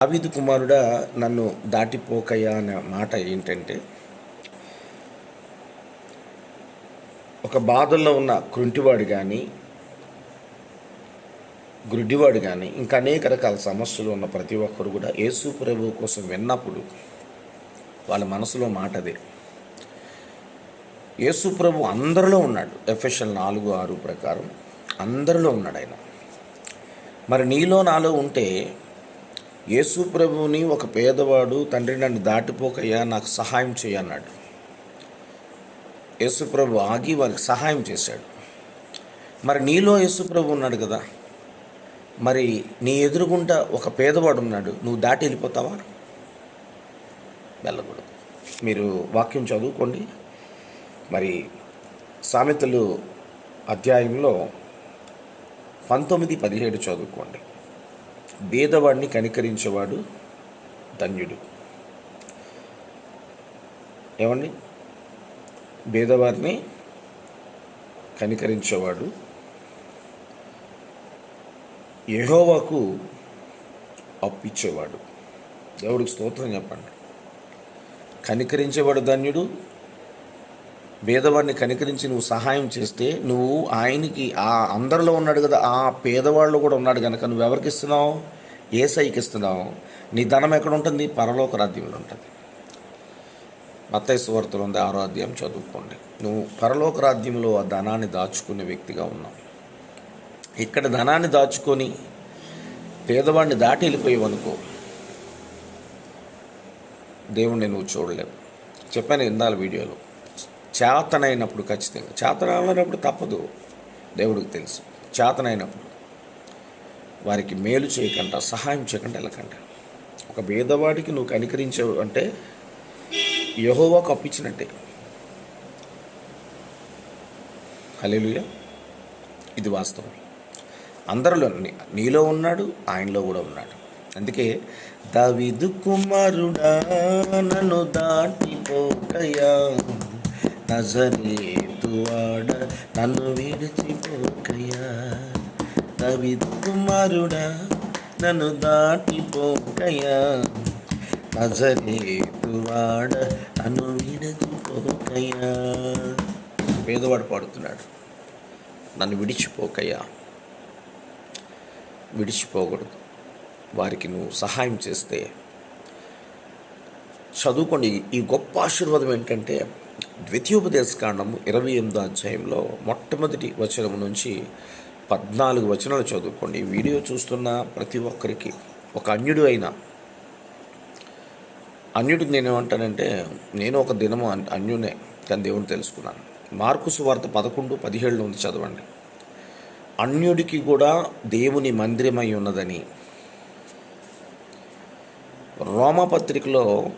దావీదు కుమారుడా నన్ను దాటిపోకయ్యా అనే మాట ఏంటంటే ఒక బాధల్లో ఉన్న కృంటివాడు కానీ గ్రుడ్డివాడు కానీ ఇంకా అనేక రకాల సమస్యలు ఉన్న ప్రతి ఒక్కరు కూడా యేసు ప్రభు కోసం విన్నప్పుడు వాళ్ళ మనసులో మాట అదే. యేసు ప్రభు అందరిలో ఉన్నాడు. ఎఫ్ఎస్ఎల్ నాలుగు ఆరు ప్రకారం అందరిలో ఉన్నాడు ఆయన. మరి నీలో నాలో ఉంటే యేసు ప్రభువుని ఒక పేదవాడు తండ్రి నన్ను దాటిపోకయ్యా నాకు సహాయం చేయన్నాడు యేసుప్రభు ఆగి వారికి సహాయం చేశాడు. మరి నీలో యేసుప్రభు ఉన్నాడు కదా. మరి నీ ఎదురుగుంట ఒక పేదవాడు ఉన్నాడు. నువ్వు దాటి వెళ్ళిపోతావా? వెళ్ళకూడదు. మీరు వాక్యం చదువుకోండి. మరి సామెతలు అధ్యాయంలో పంతొమ్మిది పదిహేడు చదువుకోండి. భేదవాడిని కనికరించేవాడు ధన్యుడు. ఏమండి? భేదవారిని కనికరించేవాడు యహోవాకు అప్పిచ్చేవాడు. దేవుడికి స్తోత్రం చెప్పండి. కనికరించేవాడు ధన్యుడు పేదవాడిని కనికరించి నువ్వు సహాయం చేస్తే నువ్వు ఆయనకి ఆ అందరిలో ఉన్నాడు కదా ఆ పేదవాళ్ళు కూడా ఉన్నాడు కనుక నువ్వు ఎవరికి ఇస్తున్నావు? ఏ సైకి ఇస్తున్నావు. నీ ధనం ఎక్కడ ఉంటుంది? పరలోక రాజ్యంలో ఉంటుంది. మత్తయి సువార్తలు ఉంది ఆరో అధ్యాయం చదువుకోండి. నువ్వు పరలోక రాజ్యంలో ఆ ధనాన్ని దాచుకునే వ్యక్తిగా ఉన్నావు. ఇక్కడ ధనాన్ని దాచుకొని పేదవాడిని దాటి వెళ్ళిపోయావనుకో దేవుణ్ణి నువ్వు చూడలేవు. చెప్పాను ఇందాల వీడియోలో. చేతనైనప్పుడు ఖచ్చితంగా. చేతనైనప్పుడు తప్పదు. దేవుడికి తెలుసు. చేతనైనప్పుడు. వారికి మేలు చేయకుండా సహాయం చేయకుండా వెళ్ళకండి ఒక భేదవాడికి నువ్వు కనికరించావు అంటే యహోవాకు అప్పించినట్టే హలేలుయ ఇది వాస్తవం. అందరిలో నీలో ఉన్నాడు ఆయనలో కూడా ఉన్నాడు. అందుకే దావిదు కుమారుడా నన్ను దాటిపోకయా నజరేతువాడ నన్ను విడిచిపోకయ్యా దావిదు కుమారుడా నన్ను దాటిపోకయ్యా నజరేతువాడ నన్ను విడిచిపోకయ్యా పేదవాడు పాడుతున్నాడు. నన్ను విడిచిపోకయ్యా విడిచిపోకూడదు వారికి నువ్వు సహాయం చేస్తే. చదువుకోండి. ఈ గొప్ప ఆశీర్వాదం ఏంటంటే ద్వితీయోపదేశ కాండము ఇరవై ఎనిమిదో అధ్యాయంలో మొట్టమొదటి వచనం నుంచి పద్నాలుగు వచనాలు చదువుకోండి. వీడియో చూస్తున్న ప్రతి ఒక్కరికి ఒక అన్యుడు అయిన. అన్యుడికి నేను ఏమంటానంటే నేను ఒక దినము అన్యునే కానీ దేవుని తెలుసుకున్నాను. మార్కు సువార్త పదకొండు పదిహేడులో ఉంది చదవండి. అన్యుడికి కూడా దేవుని మందిరమై ఉన్నదని. రోమపత్రికలో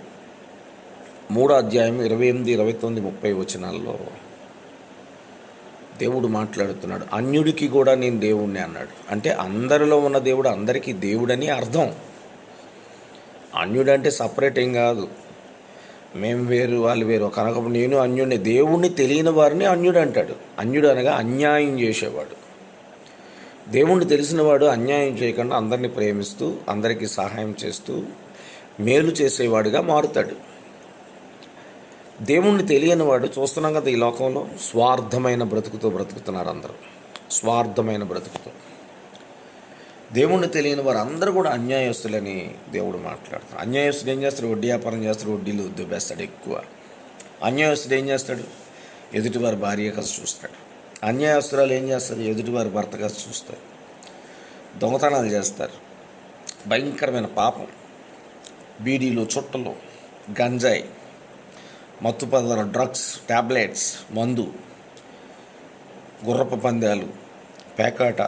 మూడో అధ్యాయం ఇరవై ఎనిమిది ఇరవై తొమ్మిది ముప్పై వచనాల్లో దేవుడు మాట్లాడుతున్నాడు అన్యుడికి కూడా నేను దేవుణ్ణి అన్నాడు. అంటే అందరిలో ఉన్న దేవుడు అందరికీ దేవుడని అర్థం. అన్యుడంటే సపరేట్ ఏం కాదు. మేము వేరు వాళ్ళు వేరు. కనుక నేను అన్యుడిని దేవుణ్ణి తెలియని వారిని అన్యుడు అంటాడు. అన్యుడు అనగా అన్యాయం చేసేవాడు. దేవుణ్ణి తెలిసినవాడు అన్యాయం చేయకుండా అందరినీ ప్రేమిస్తూ అందరికీ సహాయం చేస్తూ మేలు చేసేవాడుగా మారుతాడు. దేవుణ్ణి తెలియని వాడు చూస్తున్నాం కదా ఈ లోకంలో స్వార్థమైన బ్రతుకుతో బ్రతుకుతున్నారు అందరూ. స్వార్థమైన బ్రతుకుతో. దేవుణ్ణి తెలియని వారు అందరూ కూడా అన్యాయస్తులని దేవుడు మాట్లాడతారు అన్యాయస్తుడు ఏం చేస్తాడు? వడ్డీ వ్యాపారం చేస్తాడు వడ్డీలు దుబ్బేస్తాడు ఎక్కువ. అన్యాయస్తుడు ఏం చేస్తాడు? ఎదుటివారి భార్య కలిసి చూస్తాడు. అన్యాయస్తురాలు ఏం చేస్తారు ఎదుటివారి భర్త కలిసి చూస్తారు దొంగతనాలు చేస్తారు. భయంకరమైన పాపం. బీడీలు చుట్టలు గంజాయి. మత్తు పదార్థాలు డ్రగ్స్ ట్యాబ్లెట్స్ మందు గుర్రపు పందాలు పేకాట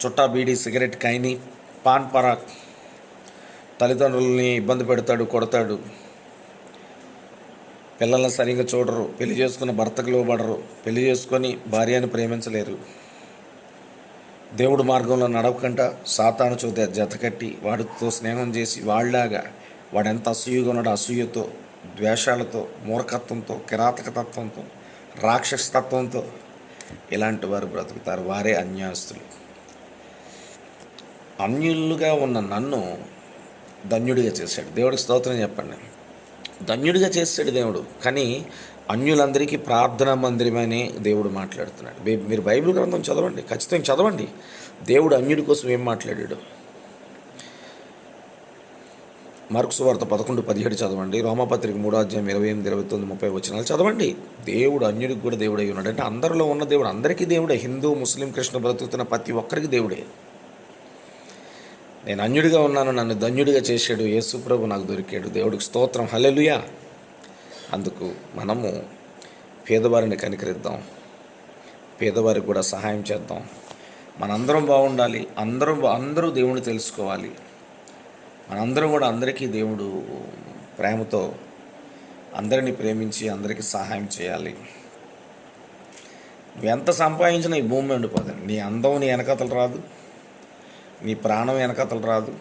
చుట్టా బీడీ సిగరెట్ కైని పాన్ పరాక్ తల్లిదండ్రులని ఇబ్బంది పెడతాడు కొడతాడు. పిల్లల్ని సరిగ్గా చూడరు పెళ్ళి చేసుకున్న భర్తకు లోబడరు పెళ్ళి చేసుకొని భార్యను ప్రేమించలేరు. దేవుడు మార్గంలో నడవకుండా సాతాను చూత జతకట్టి వాడితో స్నేహం చేసి వాళ్ళలాగా వాడెంత అసూయగా ఉన్నాడు అసూయతో ద్వేషాలతో మూర్ఖత్వంతో కిరాతకతత్వంతో రాక్షసతత్వంతో ఇలాంటి వారు బ్రతుకుతారు. వారే అన్యాస్తులు. అన్యులుగా ఉన్న నన్ను ధన్యుడిగా చేశాడు. దేవుడికి స్తోత్రం చెప్పండి. ధన్యుడిగా చేశాడు దేవుడు. కానీ అన్యులందరికీ ప్రార్థనా మందిరమని దేవుడు మాట్లాడుతున్నాడు. మీరు బైబిల్ గ్రంథం చదవండి. ఖచ్చితంగా చదవండి. దేవుడు అన్యుడి కోసం ఏం మాట్లాడాడు? మార్క్స్ వార్త పదకొండు పదిహేడు చదవండి. రోమపత్రిక మూడో అధ్యాయం ఇరవై ఎనిమిది ఇరవై తొమ్మిది ముప్పై వచ్చినాలు చదవండి. దేవుడు అన్యుడికి కూడా దేవుడై ఉన్నాడు. అంటే అందరిలో ఉన్న దేవుడు అందరికీ దేవుడే. హిందూ ముస్లిం కృష్ణ బ్రతుకుతున్న ప్రతి ఒక్కరికి దేవుడే. నేను అన్యుడిగా ఉన్నాను నన్ను ధన్యుడిగా చేశాడు యేసుప్రభు నాకు దొరికాడు దేవుడికి స్తోత్రం. హలెలుయా అందుకు మనము పేదవారిని కనికరిద్దాం. పేదవారికి కూడా సహాయం చేద్దాం. మనందరం బాగుండాలి. అందరం అందరూ దేవుణ్ణి తెలుసుకోవాలి. మనందరం కూడా అందరికీ దేవుడు ప్రేమతో అందరినీ ప్రేమించి అందరికీ సహాయం చేయాలి. నువ్వు ఎంత సంపాదించినా ఈ భూమి ఉండిపోతుంది నీ అందం నీ వెనకతలు రాదు. నీ ప్రాణం వెనకతలు రాదు.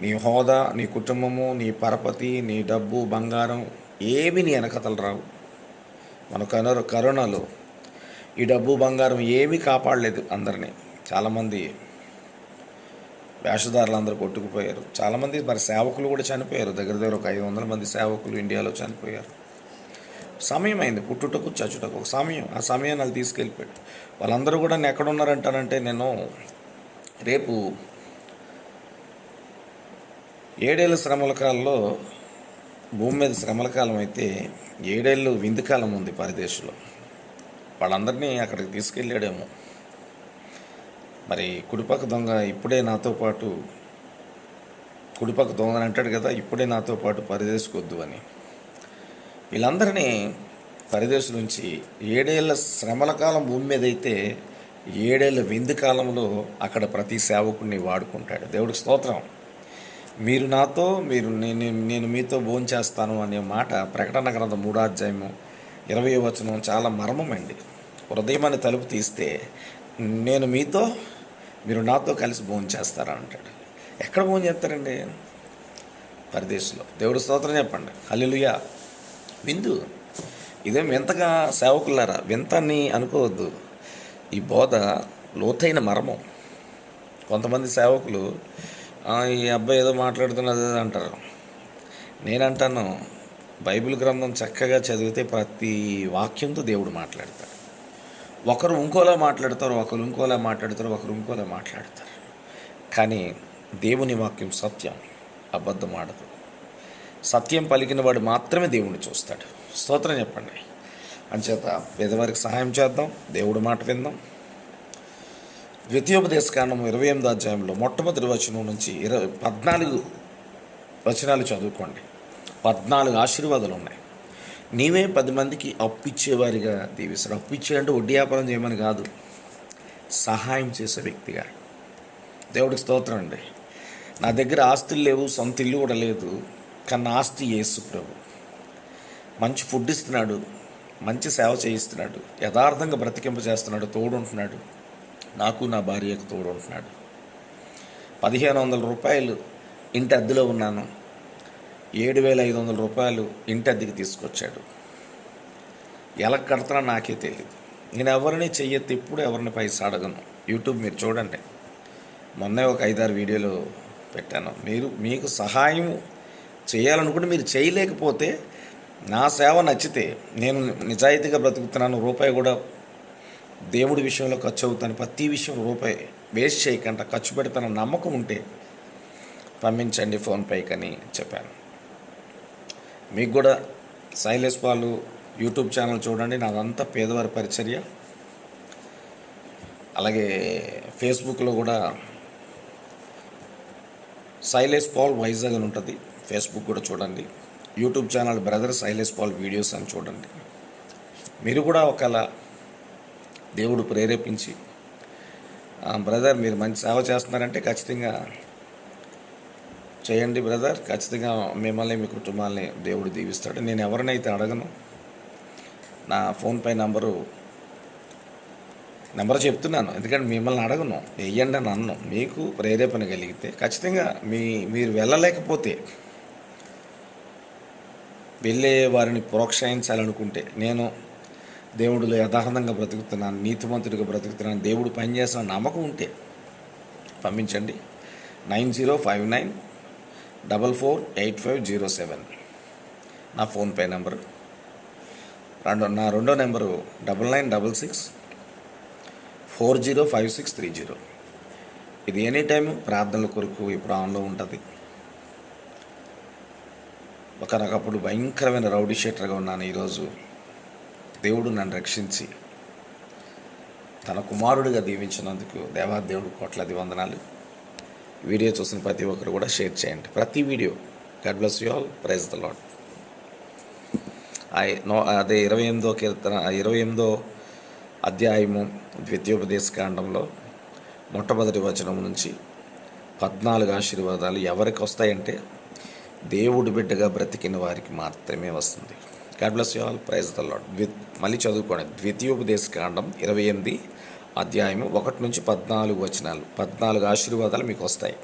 నీ హోదా నీ కుటుంబము నీ పరపతి నీ డబ్బు బంగారం ఏమి నీ వెనకతలు రావు. మన కరోనా కరోనాలో ఈ డబ్బు బంగారం ఏమీ కాపాడలేదు అందరినీ. చాలామంది వేషధారులందరూ కొట్టుకుపోయారు. చాలామంది మరి సేవకులు కూడా చనిపోయారు. దగ్గర దగ్గర ఒక ఐదు వందల మంది సేవకులు ఇండియాలో చనిపోయారు. సమయం అయింది పుట్టుటకు చచ్చుటకు ఒక సమయం. ఆ సమయాన్ని వాళ్ళు తీసుకెళ్ళిపోయాడు వాళ్ళందరూ కూడా నేను ఎక్కడున్నారంటానంటే నేను రేపు ఏడేళ్ళ శ్రమల కాలంలో భూమి మీద శ్రమల కాలం అయితే ఏడేళ్ళు విందు కాలం ఉంది పరిదేశంలో. వాళ్ళందరినీ అక్కడికి తీసుకెళ్ళాడేమో. మరి కుడిపక్క దొంగ ఇప్పుడే నాతో పాటు కుడిపక్క దొంగ అని అంటాడు కదా ఇప్పుడే నాతో పాటు పరిదేశకొద్దు అని. వీళ్ళందరినీ పరిదేశం నుంచి ఏడేళ్ళ శ్రమల కాలం భూమి మీద అయితే ఏడేళ్ళ విందు కాలంలో అక్కడ ప్రతి సేవకుడిని వాడుకుంటాడు. దేవుడికి స్తోత్రం. మీరు నాతో మీరు నేను నేను మీతో భోంచేస్తాను అనే మాట ప్రకటన గ్రంథం మూడో అధ్యాయము ఇరవై వచనం చాలా మర్మమండి. హృదయమని తలుపు తీస్తే నేను మీతో మీరు నాతో కలిసి భోజనం చేస్తారా అంటాడు. ఎక్కడ భోజనం చేస్తారండి? పరదేశంలో. దేవుడు స్తోత్రం చెప్పండి. అల్లులుయా విందు ఇదేం వింతగా సేవకులారా వింతని అనుకోవద్దు. ఈ బోధ లోతైన మర్మం. కొంతమంది సేవకులు ఈ అబ్బాయి ఏదో మాట్లాడుతున్నది అంటారు. నేనంటాను బైబిల్ గ్రంథం చక్కగా చదివితే ప్రతి వాక్యంతో దేవుడు మాట్లాడతాడు. ఒకరు ఇంకోలా మాట్లాడతారు ఒకరు ఇంకోలా మాట్లాడతారు ఒకరు ఇంకోలా మాట్లాడతారు. కానీ దేవుని వాక్యం సత్యం అబద్ధం ఆడదు. సత్యం పలికిన వాడు మాత్రమే దేవుణ్ణి చూస్తాడు. స్తోత్రం చెప్పండి. అంచేత పేదవారికి సహాయం చేద్దాం దేవుడి మాట విందాం. ద్వితీయోపదేశ కాండం ఇరవై ఎనిమిది అధ్యాయంలో మొట్టమొదటి వచనం నుంచి ఇరవై పద్నాలుగు వచనాలు చదువుకోండి. పద్నాలుగు ఆశీర్వాదాలు ఉన్నాయి. నీవే పది మందికి అప్పు ఇచ్చేవారిగా దీవిస్తాడు. అప్పు ఇచ్చేయంటే వడ్డీ వ్యాపారం చేయమని కాదు. సహాయం చేసే వ్యక్తిగా. దేవుడికి స్తోత్రం అండి. నా దగ్గర ఆస్తులు లేవు సొంత ఇల్లు కూడా లేదు కానీ ఆస్తి యేసు ప్రభు. మంచి ఫుడ్ ఇస్తున్నాడు మంచి సేవ చేయిస్తున్నాడు యథార్థంగా బ్రతికింప చేస్తున్నాడు తోడుంటున్నాడు. నాకు నా భార్యకు తోడుంటున్నాడు. పదిహేను వందల రూపాయలు ఇంటి అద్దెలో ఉన్నాను. ఏడు వేల ఐదు వందల రూపాయలు ఇంటి అద్దెకి తీసుకొచ్చాడు. ఎలా కడతానో నాకే తెలియదు నేను ఎవరిని చెయ్యొద్దు ఇప్పుడు ఎవరిని పైసా అడగను యూట్యూబ్ మీరు చూడండి. మొన్నే ఒక ఐదారు వీడియోలు పెట్టాను. మీరు మీకు సహాయం చేయాలనుకుంటే మీరు చేయలేకపోతే నా సేవ నచ్చితే నేను నిజాయితీగా బ్రతుకుతున్నాను రూపాయి కూడా దేవుడి విషయంలో ఖర్చు అవుతాను ప్రతి విషయం రూపాయి వేస్ట్ చేయకుండా ఖర్చు పెడతానని నమ్మకం ఉంటే పంపించండి ఫోన్పేకి అని చెప్పాను. మీకు కూడా శైలేష్ పాలు యూట్యూబ్ ఛానల్ చూడండి. నాదంతా పేదవారి పరిచర్య. అలాగే ఫేస్బుక్లో కూడా శైలేష్ పాల్ వైజాగ్ అని ఉంటుంది. ఫేస్బుక్ కూడా చూడండి. YouTube channel brother Shailesh Paul videos అని చూడండి. మీరు కూడా ఒకవేళ దేవుడు ప్రేరేపించి "ఆ, బ్రదర్ మీరు మంచి సేవ చేస్తున్నారంటే ఖచ్చితంగా చేయండి బ్రదర్. ఖచ్చితంగా మిమ్మల్ని మీ కుటుంబాన్ని దేవుడు దీవిస్తాడు. నేను ఎవరినైతే అడగను నా ఫోన్పే నంబరు నెంబర్ చెప్తున్నాను. ఎందుకంటే మిమ్మల్ని అడగను వెయ్యండి అని అన్ను. మీకు ప్రేరేపణ కలిగితే ఖచ్చితంగా మీ మీరు వెళ్ళలేకపోతే వెళ్ళే వారిని ప్రోత్సహించాలనుకుంటే నేను దేవుడిలో యథార్థంగా బ్రతుకుతున్నాను నీతిమంతుడిగా బ్రతుకుతున్నాను దేవుడు పనిచేస్తున్న నమ్మకం ఉంటే పంపించండి. Nine zero five nine double four eight five zero seven. నా ఫోన్పే నెంబరు. రెండు నా రెండో number double nine double six four zero five six three zero. ఇది ఎనీ టైం ప్రార్థనల కొరకు ఇప్పుడు ఆన్లో ఉంటుంది. ఒకనొకప్పుడు భయంకరమైన రౌడీ షీటర్గా ఉన్నాను ఈరోజు. దేవుడు నన్ను రక్షించి తన కుమారుడిగా దీవించినందుకు దేవాదేవుడు కోట్లాది వందనాలు. వీడియో చూసిన ప్రతి ఒక్కరు కూడా షేర్ చేయండి. ప్రతి video. God bless you all praise the lord no అదే ఇరవై ఎనిమిదో కీర్తన ఇరవై ఎనిమిదో అధ్యాయము ద్వితీయోపదేశ కాండంలో మొట్టమొదటి వచనం నుంచి పద్నాలుగు ఆశీర్వాదాలు ఎవరికి వస్తాయంటే దేవుడి బిడ్డగా బ్రతికిన వారికి మాత్రమే వస్తుంది. God bless you all praise the lord ద్వి మళ్ళీ చదువుకోండి. ద్వితీయోపదేశ కాండం ఇరవై ఎనిమిది అధ్యాయము ఒకటి నుంచి పద్నాలుగు వచనాలు. పద్నాలుగు ఆశీర్వాదాలు మీకు వస్తాయి.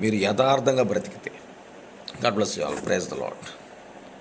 మీరు యథార్థంగా బ్రతికితే. God bless you all praise the lord